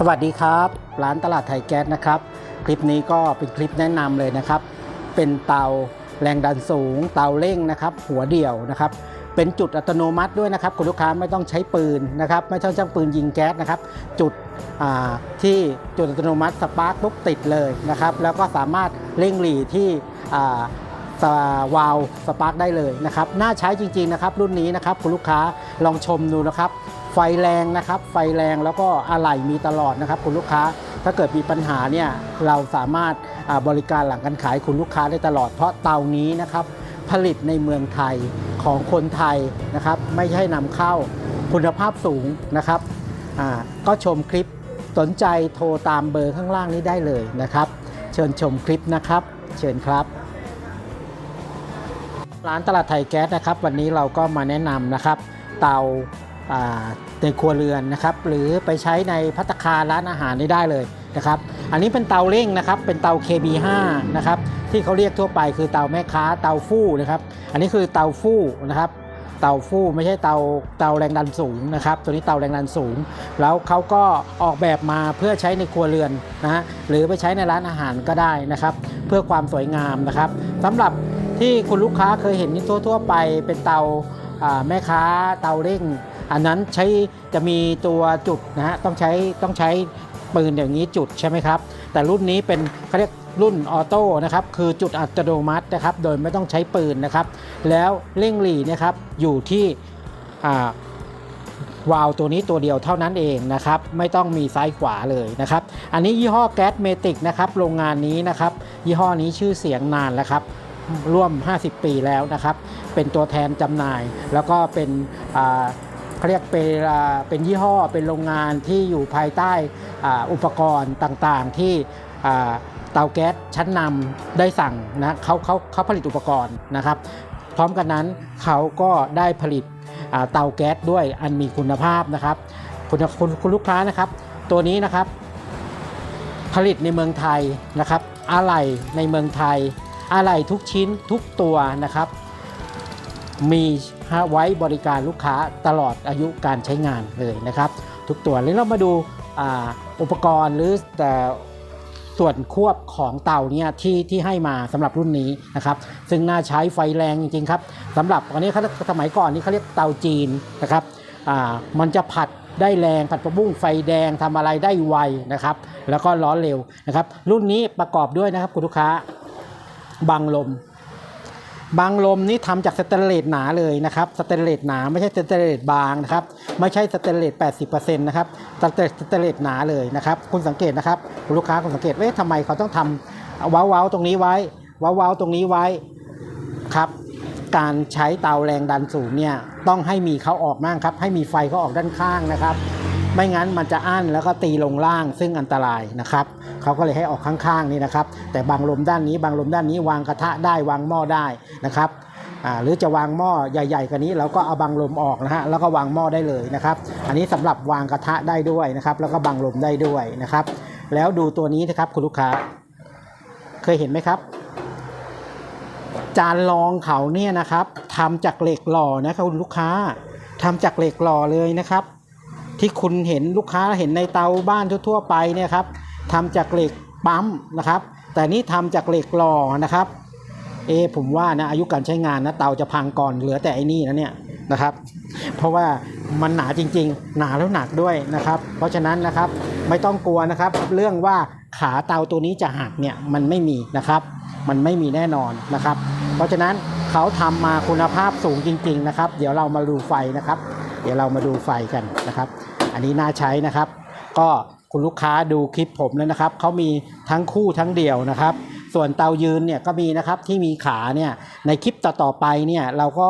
สวัสดีครับ ร้านตลาดไทยแก๊สนะครับ คลิปนี้ก็เป็นคลิปแนะนำเลยนะครับ เป็นเตาแรงดันสูง เตาเร่งนะครับ หัวเดี่ยวนะครับ เป็นจุดอัตโนมัติด้วยนะครับคุณลูกค้าไม่ต้องใช้ปืนนะครับ ไม่ต้องใช้ปืนยิงแก๊สนะครับ จุดที่จุดอัตโนมัติสปาร์กปุ๊บติดเลยนะครับ แล้วก็สามารถเร่งหลีที่วาลวสปาร์กได้เลยนะครับ น่าใช้จริงๆนะครับ รุ่นนี้นะครับคุณลูกค้าลองชมดูนะครับ ไฟแรงนะครับ ไฟแรงแล้วก็อะไหล่มีตลอดนะครับ คุณลูกค้า ถ้าเกิดมีปัญหาเนี่ยเราสามารถบริการหลังการขายคุณลูกค้าได้ตลอด เพราะเตานี้นะครับผลิตในเมืองไทยของคนไทยนะครับ ไม่ใช่นำเข้าคุณภาพสูงนะครับก็ชมคลิปสนใจโทรตามเบอร์ข้างล่างนี้ได้เลยนะครับ เชิญชมคลิปนะครับ เชิญครับ ร้านตลาดไทยแก๊สนะครับ วันนี้เราก็มาแนะนำนะครับ เตา ในครัวเรือนนะครับ หรือไปใช้ในพัตคารร้านอาหารนี่ได้เลยนะครับ อันนี้เป็นเตาเร่งนะครับ เป็นเตา KB5 นะครับ ที่เขาเรียกทั่วไปคือเตาแม่ค้าเตาฟู่นะครับ อันนี้คือเตาฟู่นะครับ เตาฟู่ไม่ใช่เตาเตาแรงดันสูงนะครับ ตัวนี้เตาแรงดันสูง แล้วเขาก็ออกแบบมาเพื่อใช้ในครัวเรือนนะฮะหรือไปใช้ในร้านอาหารก็ได้นะครับ เพื่อความสวยงามนะครับสำหรับที่คุณลูกค้าเคยเห็นทั่วๆไปเป็นเตาแม่ค้าเตาเร่ง อันนั้นใช้จะมีตัวจุดนะฮะต้องใช้ต้องใช้ปืนอย่างนี้จุดใช่ไหมครับ แต่รุ่นนี้เป็นเขาเรียกรุ่นออโต้นะครับคือจุดอัตโนมัตินะครับ โดยไม่ต้องใช้ปืนนะครับ แล้วเร่งหลีนะครับอยู่ที่วาล์วตัวนี้ตัวเดียวเท่านั้นเองนะครับ ไม่ต้องมีซ้ายขวาเลยนะครับ อันนี้ยี่ห้อแก๊สเมติกนะครับโรงงานนี้นะครับ ยี่ห้อนี้ชื่อเสียงนานแล้วครับ ร่วม 50 ปีแล้วนะครับ เป็นตัวแทนจำหน่าย แล้วก็เป็น เขาเรียกเป็นเป็นยี่ห้อเป็นโรงงานที่อยู่ภายใต้อุปกรณ์ต่างๆที่เตาแก๊สชั้นนำได้สั่งนะเขาเขาเขาผลิตอุปกรณ์นะครับ พร้อมกันนั้นเขาก็ได้ผลิตเตาแก๊สด้วยอันมีคุณภาพนะครับ คุณคุณคุณลูกค้านะครับ ตัวนี้นะครับ ผลิตในเมืองไทยนะครับ อะไหล่ในเมืองไทย อะไหล่ทุกชิ้นทุกตัวนะครับ มี ไว้บริการลูกค้าตลอดอายุการใช้งานเลยนะครับ ทุกตัวแล้วเรามาดูอ,อุปกรณ์หรือแต่ส่วนควบของเตาเนี่ยที่ที่ให้มาสำหรับรุ่นนี้นะครับ ซึ่งน่าใช้ไฟแรงจริงๆครับสำหรับอันนี้เขาสมัยก่อนนี่เขาเรียกเตาจีนนะครับอ่ามันจะผัดได้แรงผัดประบุ้งไฟแดงทำอะไรได้ไวนะครับ แล้วก็ร้อนเร็วนะครับ รุ่นนี้ประกอบด้วยนะครับคุณลูกค้าบังลม บางลมนี่ทำจากสแตนเลสหนาเลยนะครับสแตนเลสหนาไม่ใช่สแตนเลสบางนะครับไม่ใช่สแตนเลส80%นะครับสแตนสแตเลสหนาเลยนะครับ คุณสังเกตนะครับคุณลูกค้าคุณสังเกตว่าเอ๊ะทำไมเขาต้องทำเว้าๆตรงนี้ไว้เว้าๆตรงนี้ไว้ครับการใช้เตาแรงดันสูงเนี่ยต้องให้มีเขาออกมั่งครับ ให้มีไฟเขาออกด้านข้างนะครับ ไม่งั้นมันจะอั้นแล้วก็ตีลงล่างซึ่งอันตรายนะครับเขาก็เลยให้ออกข้างๆนี่นะครับ แต่บางลมด้านนี้บางลมด้านนี้วางกระทะได้วางหม้อได้นะครับหรือจะวางหม้อใหญ่ๆกว่านี้เราก็เอาบางลมออกนะฮะแล้วก็วางหม้อได้เลยนะครับ อันนี้สำหรับวางกระทะได้ด้วยนะครับ แล้วก็บางลมได้ด้วยนะครับ แล้วดูตัวนี้นะครับคุณลูกค้า เคยเห็นไหมครับ จานรองเขาเนี่ยนะครับทำจากเหล็กหล่อนะครับคุณลูกค้าทำจากเหล็กหล่อเลยนะครับ ที่คุณเห็นลูกค้าเห็นในเตาบ้านทั่ว ๆ ไปเนี่ยครับทำจากเหล็กปั๊มนะครับ แต่นี่ทำจากเหล็กหล่อนะครับ เอผมว่านะอายุการใช้งานนะเตาจะพังก่อนเหลือแต่ไอ้นี่นะเนี่ยนะครับ เพราะว่ามันหนาจริง ๆ หนาแล้วหนักด้วยนะครับ เพราะฉะนั้นนะครับไม่ต้องกลัวนะครับ เรื่องว่าขาเตาตัวนี้จะหักเนี่ยมันไม่มีนะครับ มันไม่มีแน่นอนนะครับ เพราะฉะนั้นเขาทำมาคุณภาพสูงจริง ๆ นะครับ เดี๋ยวเรามาดูไฟนะครับ เดี๋ยวเรามาดูไฟกันนะครับ อันนี้น่าใช้นะครับ ก็คุณลูกค้าดูคลิปผมแล้วนะครับเขามีทั้งคู่ทั้งเดี่ยวนะครับ ส่วนเตายืนเนี่ยก็มีนะครับที่มีขาเนี่ยในคลิปต่อๆไปเนี่ยเราก็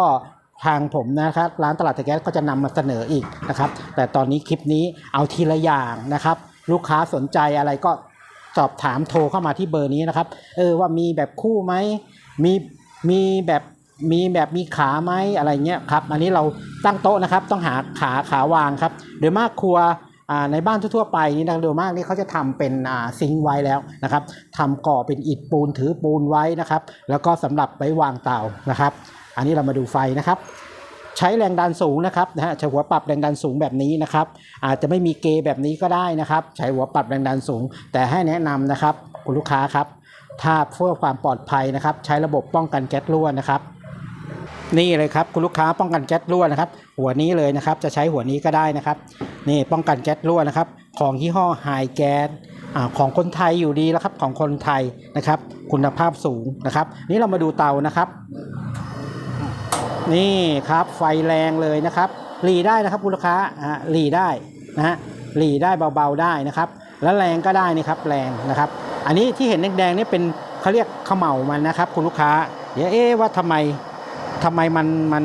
ทางผมนะครับร้านตลาดตะแก๊สก็จะนำมาเสนออีกนะครับ แต่ตอนนี้คลิปนี้เอาทีละอย่างนะครับ ลูกค้าสนใจอะไรก็สอบถามโทรเข้ามาที่เบอร์นี้นะครับ เออว่ามีแบบคู่ไหมมีมีแบบ มีแบบมีขาไหมอะไรเงี้ยครับ อันนี้เราตั้งโต๊ะนะครับ ต้องหาขาขาวางครับโดยมากครัวในบ้านทั่วๆไปนี่นะโดยมากนี่เขาจะทำเป็นซิงไว้แล้วนะครับทำก่อเป็นอิฐปูนถือปูนไว้นะครับ แล้วก็สำหรับไว้วางเตานะครับ อันนี้เรามาดูไฟนะครับ ใช้แรงดันสูงนะครับนะฮะใช้หัวปรับแรงดันสูงแบบนี้นะครับ อาจจะไม่มีเกย์แบบนี้ก็ได้นะครับ ใช้หัวปรับแรงดันสูง แต่ให้แนะนำนะครับคุณลูกค้าครับ ถ้าเพื่อความปลอดภัยนะครับ ใช้ระบบป้องกันแก๊สรั่วนะครับ นี่เลยครับคุณลูกค้าป้องกันแก๊สรั่วนะครับ หัวนี้เลยนะครับ จะใช้หัวนี้ก็ได้นะครับ นี่ป้องกันแก๊สรั่วนะครับ ของยี่ห้อไฮแก๊สของคนไทยอยู่ดีแล้วครับของคนไทยนะครับ คุณภาพสูงนะครับ นี่เรามาดูเตานะครับ นี่ครับไฟแรงเลยนะครับหลีได้นะครับคุณลูกค้าอ่าหลีได้นะฮะหลีได้เบาๆได้นะครับ แล้วแรงก็ได้นี่ครับแรงนะครับ อันนี้ที่เห็นแดงๆนี่เป็นเขาเรียกเขม่ามันนะครับ คุณลูกค้า เดี๋ยวเอ๊ว่าทำไม ทำไมมันมัน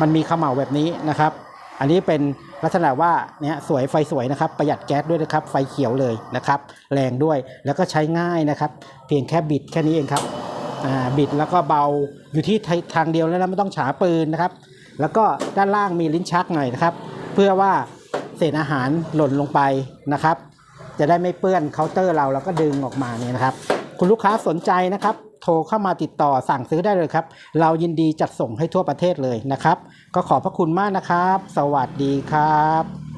มันมีเขม่าแบบนี้นะครับ อันนี้เป็นลักษณะว่าเนี่ยสวยไฟสวยนะครับ ประหยัดแก๊สด้วยนะครับ ไฟเขียวเลยนะครับ แรงด้วยแล้วก็ใช้ง่ายนะครับ เพียงแค่บิดแค่นี้เองครับอ่าบิดแล้วก็เบาอยู่ที่ทางเดียวแล้วนะไม่ต้องฉาปืนนะครับ แล้วก็ด้านล่างมีลิ้นชักหน่อยนะครับ เพื่อว่าเศษอาหารหล่นลงไปนะครับ จะได้ไม่เปื้อนเคาน์เตอร์เราแล้วก็ดึงออกมาเนี่ยนะครับ คุณลูกค้าสนใจนะครับ โทรเข้ามาติดต่อสั่งซื้อได้เลยครับ เรายินดีจัดส่งให้ทั่วประเทศเลยนะครับ ก็ขอบพระคุณมากนะครับ สวัสดีครับ